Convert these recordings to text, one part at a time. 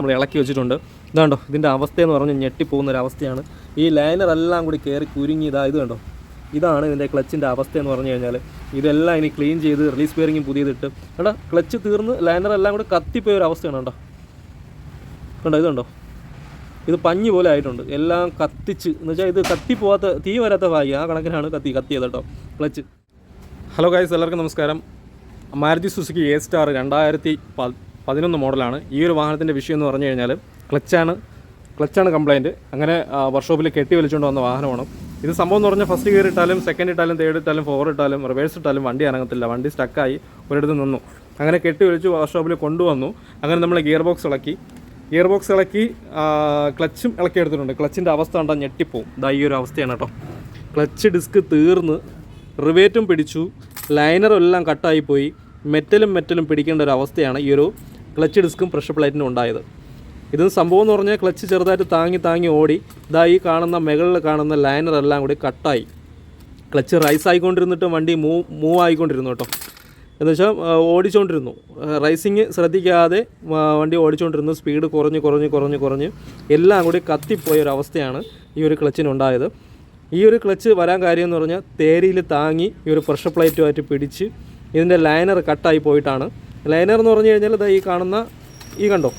നമ്മൾ ഇളക്കി വെച്ചിട്ടുണ്ട്. ഇതാണ്ടോ ഇതിന്റെ അവസ്ഥയെന്ന് പറഞ്ഞാൽ ഞെട്ടിപ്പോകുന്ന ഒരു അവസ്ഥയാണ്. ഈ ലൈനർ എല്ലാം കൂടി കയറി കുരുങ്ങി ഇതാ ഇത് കണ്ടോ? ഇതാണ് ഇതിന്റെ ക്ലച്ചിന്റെ അവസ്ഥ എന്ന് പറഞ്ഞു കഴിഞ്ഞാൽ ഇതെല്ലാം ഇനി ക്ലീൻ ചെയ്ത് റിലീസ് ബെയറിങ്ങും പുതിയതിട്ട്. കേട്ടോ ക്ലച്ച് തീർന്ന് ലൈനർ എല്ലാം കൂടി കത്തിപ്പോയ ഒരു അവസ്ഥയാണ് കേട്ടോ കണ്ടോ ഇതുണ്ടോ ഇത് പഞ്ഞി പോലെ ആയിട്ടുണ്ട്. എല്ലാം കത്തിച്ച്. എന്ന് വെച്ചാൽ ഇത് കത്തിപ്പോവാത്ത തീ വരാത്ത ഭാഗ്യം. ആ കണക്കിനാണ് കത്തി കത്തിയത് കേട്ടോ ക്ലച്ച്. ഹലോ ഗായ്സ് എല്ലാവർക്കും നമസ്കാരം. മാരുതി സുസുക്കി എ സ്റ്റാർ രണ്ടായിരത്തി പതിനൊന്ന് മോഡലാണ്. ഈ ഒരു വാഹനത്തിന്റെ വിഷയം എന്ന് പറഞ്ഞു കഴിഞ്ഞാൽ ക്ലച്ചാണ് ക്ലച്ചാണ് കംപ്ലൈന്റ് അങ്ങനെ വർക്ക്ഷോപ്പിൽ കെട്ടി വലിച്ചുകൊണ്ട് വന്ന വാഹനമാണ്. ഇത് സംഭവം എന്ന് പറഞ്ഞാൽ ഫസ്റ്റ് ഗിയർ ഇട്ടാലും സെക്കൻഡ് ഇട്ടാലും തേർഡ് ഇട്ടാലും ഫോർ ഇട്ടാലും റിവേഴ്സ് ഇട്ടാലും വണ്ടി അനങ്ങത്തില്ല. വണ്ടി സ്റ്റക്കായി ഒരിടത്ത് നിന്നു. അങ്ങനെ കെട്ടി വലിച്ചു വർക്ക്ഷോപ്പിൽ കൊണ്ടുവന്നു. അങ്ങനെ നമ്മൾ ഗിയർ ബോക്സ് ഇളക്കി. ഗിയർ ബോക്സ് ഇളക്കി ക്ലച്ചും ഇളക്കി എടുത്തിട്ടുണ്ട്. ക്ലച്ചിന്റെ അവസ്ഥ കണ്ടാൽ ഞെട്ടിപ്പോവും. ഇതാ ഈ ഒരു അവസ്ഥയാണ് കേട്ടോ. ക്ലച്ച് ഡിസ്ക് തീർന്ന് റിവേറ്റും പിടിച്ചു. ലൈനറും എല്ലാം കട്ടായി പോയി. മെറ്റലും മെറ്റലും പിടിക്കേണ്ട ഒരു അവസ്ഥയാണ് ഈ ഒരു ക്ലച്ച് ഡിസ്കും പ്രഷർ പ്ലേറ്റിനും ഉണ്ടായത്. ഇത് സംഭവം എന്ന് പറഞ്ഞാൽ ക്ലച്ച് ചെറുതായിട്ട് താങ്ങി താങ്ങി ഓടി ഇതാ ഈ കാണുന്ന മുകളിൽ കാണുന്ന ലൈനർ എല്ലാം കൂടി കട്ടായി. ക്ലച്ച് റൈസ് ആയിക്കൊണ്ടിരുന്നിട്ട് വണ്ടി മൂവ് മൂവ് ആയിക്കൊണ്ടിരുന്നു കേട്ടോ. എന്ന് വെച്ചാൽ ഓടിച്ചുകൊണ്ടിരുന്നു റൈസിങ് ശ്രദ്ധിക്കാതെ വണ്ടി ഓടിച്ചുകൊണ്ടിരുന്നു സ്പീഡ് കുറഞ്ഞ് കുറഞ്ഞ് കുറഞ്ഞ് കുറഞ്ഞ് എല്ലാം കൂടി കത്തിപ്പോയ ഒരു അവസ്ഥയാണ് ഈ ഒരു ക്ലച്ചിനുണ്ടായത്. ഈ ഒരു ക്ലച്ച് വരാൻ കാര്യം എന്ന് പറഞ്ഞാൽ തേരിയിൽ താങ്ങി ഈ ഒരു പ്രഷർ പ്ലേറ്റുമായിട്ട് പിടിച്ച് ഇതിന്റെ ലൈനർ കട്ടായി പോയിട്ടാണ് ലൈനർ എന്ന് പറഞ്ഞു കഴിഞ്ഞാൽ ഇതാ ഈ കാണുന്ന ഈ കണ്ടോ?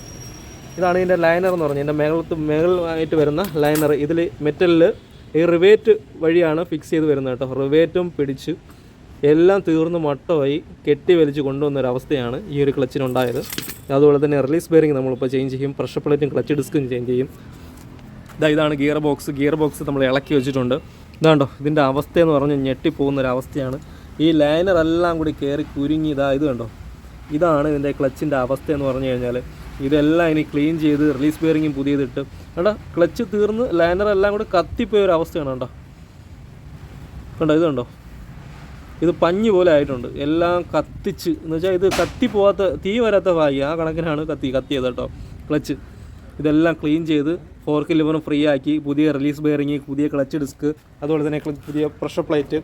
ഇതാണ് ഇതിന്റെ ലൈനർ എന്ന് പറഞ്ഞാൽ ഇതിന്റെ മേളത്ത് മേളായിട്ട് വരുന്ന ലൈനർ ഇതിൽ മെറ്റലിൽ ഈ റിവേറ്റ് വഴിയാണ് ഫിക്സ് ചെയ്ത് വരുന്നത് കേട്ടോ. റിവേറ്റും പിടിച്ച് എല്ലാം തീർന്ന് മട്ടമായി കെട്ടി വലിച്ച് കൊണ്ടുവന്നൊരവസ്ഥയാണ് ഈ ഒരു ക്ലച്ചിനുണ്ടായത് അതുപോലെ തന്നെ റിലീസ് ബെയറിംഗ് നമ്മളിപ്പോൾ ചേഞ്ച് ചെയ്യും. പ്രഷർ പ്ലേറ്റും ക്ലച്ച് ഡിസ്കും ചേഞ്ച് ചെയ്യും. ഇതാ ഇതാണ് ഗിയർ ബോക്സ് ഗിയർ ബോക്സ് നമ്മൾ ഇളക്കി വെച്ചിട്ടുണ്ട്. ഇതാണ്ടോ ഇതിന്റെ അവസ്ഥയെന്ന് പറഞ്ഞാൽ ഞെട്ടിപ്പോകുന്നൊരവസ്ഥയാണ് ഈ ലൈനർ എല്ലാം കൂടി കയറി കുരുങ്ങി ഇതാ ഇത് കണ്ടോ? ഇതാണ് ഇതിന്റെ ക്ലച്ചിന്റെ അവസ്ഥ എന്ന് പറഞ്ഞു കഴിഞ്ഞാൽ ഇതെല്ലാം ഇനി ക്ലീൻ ചെയ്ത് റിലീസ് ബെയറിങ്ങും പുതിയതിട്ട്. കേട്ടോ ക്ലച്ച് തീർന്ന് ലൈനർ എല്ലാം കൂടി കത്തിപ്പോയ ഒരു അവസ്ഥയാണ് കേട്ടോ കണ്ടോ? ഇത് കണ്ടോ? ഇത് പഞ്ഞി പോലെ ആയിട്ടുണ്ട്. എല്ലാം കത്തിച്ച്. എന്ന് വെച്ചാൽ ഇത് കത്തിപ്പോവാത്ത തീ വരാത്ത ഭാഗ്യം ആ കണക്കിനാണ് കത്തി കത്തിയത് കേട്ടോ ക്ലച്ച്. ഇതെല്ലാം ക്ലീൻ ചെയ്ത് ഫോർക്ക് ലിവറും ഫ്രീ ആക്കി പുതിയ റിലീസ് ബെയറിങ് പുതിയ ക്ലച്ച് ഡിസ്ക് അതുപോലെ തന്നെ പുതിയ pressure plate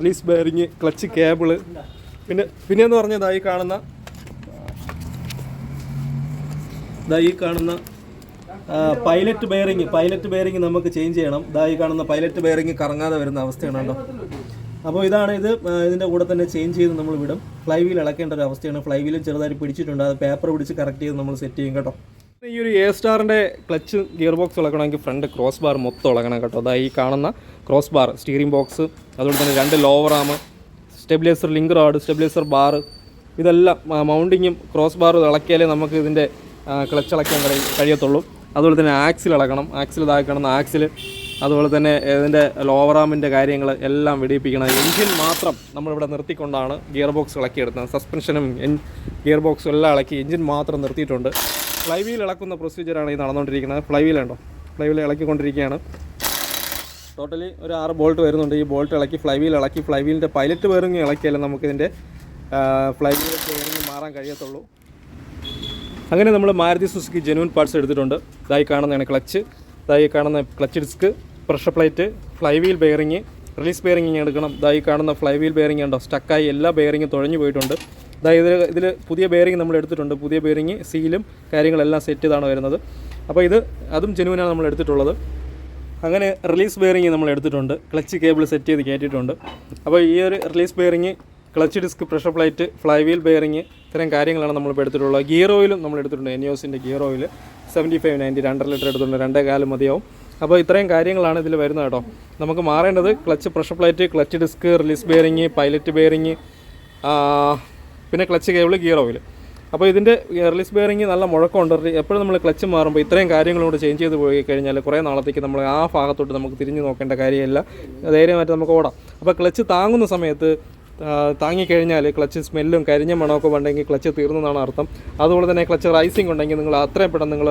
release bearing clutch cable പിന്നെ പിന്നെ എന്ന് പറഞ്ഞാൽ ഇതായി കാണുന്ന ഇതായി കാണുന്ന പൈലറ്റ് ബെയറിങ് പൈലറ്റ് ബെയറിങ് നമുക്ക് ചേഞ്ച് ചെയ്യണം. ഇതായി കാണുന്ന പൈലറ്റ് ബെയറിങ് കറങ്ങാതെ വരുന്ന അവസ്ഥയാണ് കേട്ടോ അപ്പോൾ ഇതാണ് ഇത് ഇതിന്റെ കൂടെ തന്നെ ചേഞ്ച് ചെയ്ത് നമ്മൾ വിടും. ഫ്ലൈ വീൽ ഇളക്കേണ്ട ഒരു അവസ്ഥയാണ്. ഫ്ലൈ വീലും ചെറുതായി പിടിച്ചിട്ടുണ്ട്. അത് പേപ്പർ പിടിച്ച് കറക്റ്റ് ചെയ്ത് നമ്മൾ സെറ്റ് ചെയ്യും കേട്ടോ. ഈ ഒരു എ സ്റ്റാറിന്റെ ക്ലച്ച് ഗിയർ ബോക്സ് ഇളക്കണമെങ്കിൽ ഫ്രണ്ട് ക്രോസ് ബാർ മൊത്തം ഇളകണം കേട്ടോ. അതായി കാണുന്ന ക്രോസ് ബാർ സ്റ്റീറിംഗ് ബോക്സ് അതുപോലെ തന്നെ രണ്ട് lower arm stabiliser link rod stabiliser bar ഇതെല്ലാം മൗണ്ടിങ്ങും ക്രോസ് ബാറും ഇളക്കിയാലേ നമുക്ക് ഇതിന്റെ ക്ലച്ച് ഇളക്കാൻ കഴി- കഴിയത്തുള്ളൂ. അതുപോലെ തന്നെ ആക്സിൽ ഇളക്കണം. ആക്സിൽ ഇതാക്കണം. ആക്സിൽ അതുപോലെ തന്നെ ഇതിന്റെ ലോവറാമിന്റെ കാര്യങ്ങൾ എല്ലാം വെടിയിപ്പിക്കണം. എഞ്ചിൻ മാത്രം നമ്മളിവിടെ നിർത്തിക്കൊണ്ടാണ് ഗിയർ ബോക്സ് ഇളക്കിയെടുത്തത്. സസ്പെൻഷനും ഗിയർ ബോക്സും എല്ലാം ഇളക്കി എഞ്ചിൻ മാത്രം നിർത്തിയിട്ടുണ്ട്. ഫ്ലൈ വീൽ ഇളക്കുന്ന പ്രൊസീജിയറാണ് ഈ നടന്നുകൊണ്ടിരിക്കുന്നത്. ഫ്ലൈ വീൽ ഉണ്ടോ? ഫ്ലൈ വീൽ ഇളക്കിക്കൊണ്ടിരിക്കുകയാണ്. ടോട്ടലി ഒരു ആറ് ബോൾട്ട് വരുന്നുണ്ട്. ഈ ബോൾട്ട് ഇളക്കി ഫ്ലൈ വീൽ ഇളക്കി ഫ്ലൈ വീലിന്റെ പൈലറ്റ് ബെയറിംഗ് ഇളക്കിയാലും നമുക്കിതിന്റെ ഫ്ലൈ വീൽ ബെയറിംഗ് മാറാൻ കഴിയത്തുള്ളൂ. അങ്ങനെ നമ്മൾ മാരുതി സുസുക്കി ജെനുവൻ പാർട്സ് എടുത്തിട്ടുണ്ട്. ഇതായി കാണുന്നതാണ് ക്ലച്ച് ഇതായി കാണുന്ന clutch disc pressure plate flywheel bearing release bearing എടുക്കണം. ഇതായി കാണുന്ന ഫ്ലൈ വീൽ ബെയറിങ് ഉണ്ടോ? സ്റ്റക്കായി എല്ലാ ബെയറിങ്ങും തുഴഞ്ഞു പോയിട്ടുണ്ട്. ഇതായി ഇതിൽ ഇതിൽ പുതിയ ബെയറിങ് നമ്മൾ എടുത്തിട്ടുണ്ട്. പുതിയ ബെയറിങ് സീലും കാര്യങ്ങളെല്ലാം സെറ്റ് ചെയ്താണ് വരുന്നത്. അപ്പോൾ ഇത് അതും ജെനുവനാണ് നമ്മൾ എടുത്തിട്ടുള്ളത്. അങ്ങനെ റിലീസ് ബെയറിങ് നമ്മൾ എടുത്തിട്ടുണ്ട്. ക്ലച്ച് കേബിൾ സെറ്റ് ചെയ്ത് കയറ്റിയിട്ടുണ്ട്. അപ്പോൾ ഈ ഒരു release bearing clutch disc pressure plate flywheel bearing ഇത്തരം കാര്യങ്ങളാണ് നമ്മളിപ്പോൾ എടുത്തിട്ടുള്ളത്. ഗിയർ ഓയിലും നമ്മൾ എടുത്തിട്ടുണ്ട്. എനിയോസിന്റെ gear oil seventy five ninety രണ്ടര ലിറ്റർ എടുത്തിട്ടുണ്ട്. രണ്ടേ കാലം മതിയാവും. അപ്പോൾ ഇത്രയും കാര്യങ്ങളാണ് ഇതിൽ വരുന്നത് കേട്ടോ. നമുക്ക് മാറേണ്ടത് clutch pressure plate clutch disc release bearing pilot bearing പിന്നെ ക്ലച്ച് കേബിൾ ഗിയർ ഓയിൽ അപ്പോൾ ഇതിന്റെ റിലീസ് ബെയറിംഗ് നല്ല മുഴക്കമുണ്ട്. എപ്പോഴും നമ്മൾ ക്ലച്ച് മാറുമ്പോൾ ഇത്രയും കാര്യങ്ങളോട് ചേഞ്ച് ചെയ്ത് പോയി കഴിഞ്ഞാൽ കുറേ നാളത്തേക്ക് നമ്മൾ ആ ഭാഗത്തോട്ട് നമുക്ക് തിരിഞ്ഞു നോക്കേണ്ട കാര്യമില്ല. ധൈര്യമായിട്ട് നമുക്ക് ഓടാം. അപ്പോൾ ക്ലച്ച് താങ്ങുന്ന സമയത്ത് താങ്ങിക്കഴിഞ്ഞാൽ ക്ലച്ച് സ്മെല്ലും കരിഞ്ഞ മണമൊക്കെ ഉണ്ടെങ്കിൽ ക്ലച്ച് തീർന്നതാണ് അർത്ഥം. അതുപോലെ തന്നെ ക്ലച്ച് റൈസിങ് ഉണ്ടെങ്കിൽ നിങ്ങൾ അത്രയും പെട്ടെന്ന് നിങ്ങൾ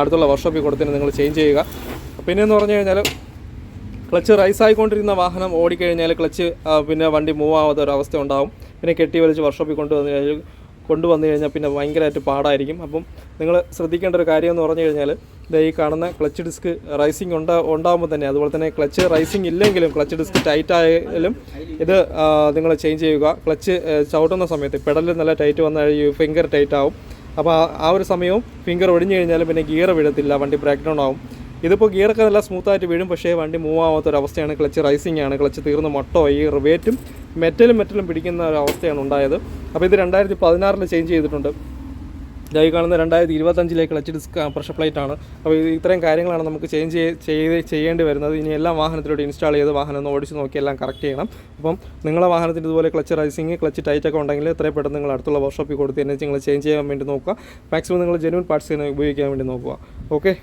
അടുത്തുള്ള വർക്ക്ഷോപ്പിൽ കൊടുത്തിന് നിങ്ങൾ ചേഞ്ച് ചെയ്യുക. പിന്നെയെന്ന് പറഞ്ഞു കഴിഞ്ഞാൽ ക്ലച്ച് റൈസ് ആയിക്കൊണ്ടിരുന്ന വാഹനം ഓടിക്കഴിഞ്ഞാൽ ക്ലച്ച് പിന്നെ വണ്ടി മൂവ് ആവാത്ത ഒരവസ്ഥ ഉണ്ടാവും. പിന്നെ കെട്ടി വലിച്ച് വർക്ക്ഷോപ്പിൽ കൊണ്ടുവന്നു കഴിഞ്ഞാൽ കൊണ്ടുവന്നു കഴിഞ്ഞാൽ പിന്നെ ഭയങ്കരമായിട്ട് പാടായിരിക്കും. അപ്പം നിങ്ങൾ ശ്രദ്ധിക്കേണ്ട ഒരു കാര്യം എന്ന് പറഞ്ഞു കഴിഞ്ഞാൽ ഇതാ ഈ കാണുന്ന ക്ലച്ച് ഡിസ്ക് റൈസിങ് ഉണ്ടാ ഉണ്ടാകുമ്പോൾ തന്നെ അതുപോലെ തന്നെ ക്ലച്ച് റൈസിങ് ഇല്ലെങ്കിലും ക്ലച്ച് ഡിസ്ക് ടൈറ്റ് ആയാലും ഇത് നിങ്ങൾ ചേഞ്ച് ചെയ്യുക. ക്ലച്ച് ചവിട്ടുന്ന സമയത്ത് പെഡലിൽ നല്ല ടൈറ്റ് വന്നാൽ ഫിംഗർ ടൈറ്റ് ആവും. അപ്പോൾ ആ- ആ ഒരു സമയവും ഫിംഗർ ഒടിഞ്ഞു കഴിഞ്ഞാൽ പിന്നെ ഗിയർ വിടത്തില്ല വണ്ടി ബ്രേക്ക് ഡൗൺ ആവും. ഇതിപ്പോൾ ഗിയറൊക്കെ നല്ല സ്മൂത്തായിട്ട് വീഴും പക്ഷേ വണ്ടി മൂവ് ആവാത്ത ഒരു അവസ്ഥയാണ് ക്ലച്ച് റൈസിംഗ് ആണ്. ക്ലച്ച് തീർന്ന് മൊട്ടോ ഈ റിവേറ്റും മെറ്റലും മെറ്റലും പിടിക്കുന്ന ഒരു അവസ്ഥയാണ് ഉണ്ടായത്. അപ്പോൾ ഇത് രണ്ടായിരത്തി പതിനാറിൽ ചേഞ്ച് ചെയ്തിട്ടുണ്ട് ഇതായി കാണുന്ന രണ്ടായിരത്തി ഇരുപത്തഞ്ചിലെ ക്ലച്ച് ഡിസ്ക് പ്രഷർ പ്ലേറ്റ് ആണ്. അപ്പോൾ ഇത് ഇത്രയും കാര്യങ്ങളാണ് നമുക്ക് ചേഞ്ച് ചെയ്ത് ചെയ്യേണ്ടി വരുന്നത്. ഇനി എല്ലാ വാഹനത്തിലൂടെ ഇൻസ്റ്റാൾ ചെയ്ത് വാഹനം ഒന്ന് ഓടിച്ച് നോക്കി എല്ലാം കറക്റ്റ് ചെയ്യണം. അപ്പം നിങ്ങളെ വാഹനത്തിന് ഇതുപോലെ ക്ലച്ച് റൈസിങ് ക്ലച്ച് ടൈറ്റ് ഒക്കെ ഉണ്ടെങ്കിൽ എത്രയും പെട്ടെന്ന് നിങ്ങൾ അടുത്തുള്ള വർക്ക്ഷോപ്പിൽ കൊടുത്ത് എന്നെ നിങ്ങൾ ചേഞ്ച് ചെയ്യാൻ വേണ്ടി നോക്കുക. മാക്സിമം നിങ്ങൾ ജെനുവൻ പാർട്സ് ഉപയോഗിക്കാൻ വേണ്ടി നോക്കുക. ഓക്കെ